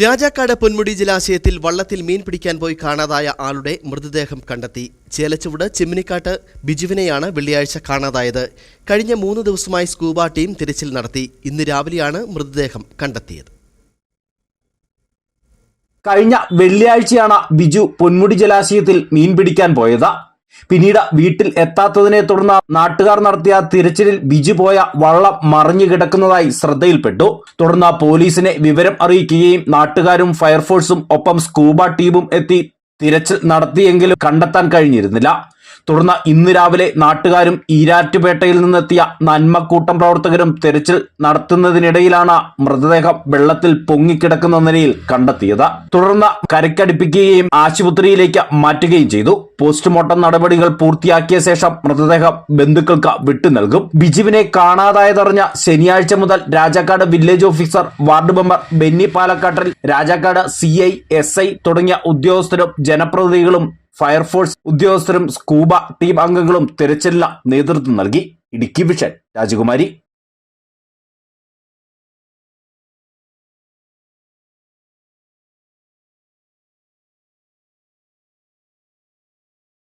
രാജാക്കാട് പൊന്മുടി ജലാശയത്തിൽ വള്ളത്തിൽ മീൻ പിടിക്കാൻ പോയി കാണാതായ ആളുടെ മൃതദേഹം കണ്ടെത്തി. ചേലച്ചുവട് ചിമ്മിനിക്കാട്ട് ബിജുവിനെയാണ് വെള്ളിയാഴ്ച കാണാതായത്. കഴിഞ്ഞ മൂന്ന് ദിവസമായി സ്കൂബ ടീം തിരച്ചിൽ നടത്തി. ഇന്ന് രാവിലെയാണ് മൃതദേഹം കണ്ടെത്തിയത്. കഴിഞ്ഞ വെള്ളിയാഴ്ചയാണ് ബിജു പൊന്മുടി ജലാശയത്തിൽ മീൻ പിടിക്കാൻ പോയത്. പിന്നീട് വീട്ടിൽ എത്താത്തതിനെ തുടർന്ന് നാട്ടുകാർ നടത്തിയ തിരച്ചിലിൽ ബിജു പോയ വള്ളം മറിഞ്ഞു കിടക്കുന്നതായി ശ്രദ്ധയിൽപ്പെട്ടു. തുടർന്ന് പോലീസിനെ വിവരം അറിയിക്കുകയും നാട്ടുകാരും ഫയർഫോഴ്സും ഒപ്പം സ്കൂബ ടീമും എത്തി തിരച്ചിൽ നടത്തിയെങ്കിലും കണ്ടെത്താൻ കഴിഞ്ഞിരുന്നില്ല. തുടർന്ന് ഇന്ന് രാവിലെ നാട്ടുകാരും ഈരാറ്റുപേട്ടയിൽ നിന്നെത്തിയ നന്മക്കൂട്ടം പ്രവർത്തകരും തെരച്ചിൽ നടത്തുന്നതിനിടയിലാണ് മൃതദേഹം വെള്ളത്തിൽ പൊങ്ങിക്കിടക്കുന്ന നിലയിൽ കണ്ടെത്തിയത്. തുടർന്ന് കരക്കടിപ്പിക്കുകയും ആശുപത്രിയിലേക്ക് മാറ്റുകയും ചെയ്തു. പോസ്റ്റ്മോർട്ടം നടപടികൾ പൂർത്തിയാക്കിയ ശേഷം മൃതദേഹം ബന്ധുക്കൾക്ക് വിട്ടു നൽകും. ബിജുവിനെ കാണാതായതറിഞ്ഞ ശനിയാഴ്ച മുതൽ Rajakkad village officer ward member Benny പാലക്കാട്ടിൽ Rajakkad C I S I തുടങ്ങിയ ഉദ്യോഗസ്ഥരും ജനപ്രതിനിധികളും ഫയർഫോഴ്സ് ഉദ്യോഗസ്ഥരും സ്കൂബ ടീം അംഗങ്ങളും തിരച്ചിലിന് നേതൃത്വം നൽകി. ഇടുക്കി വിഷൻ രാജകുമാരി.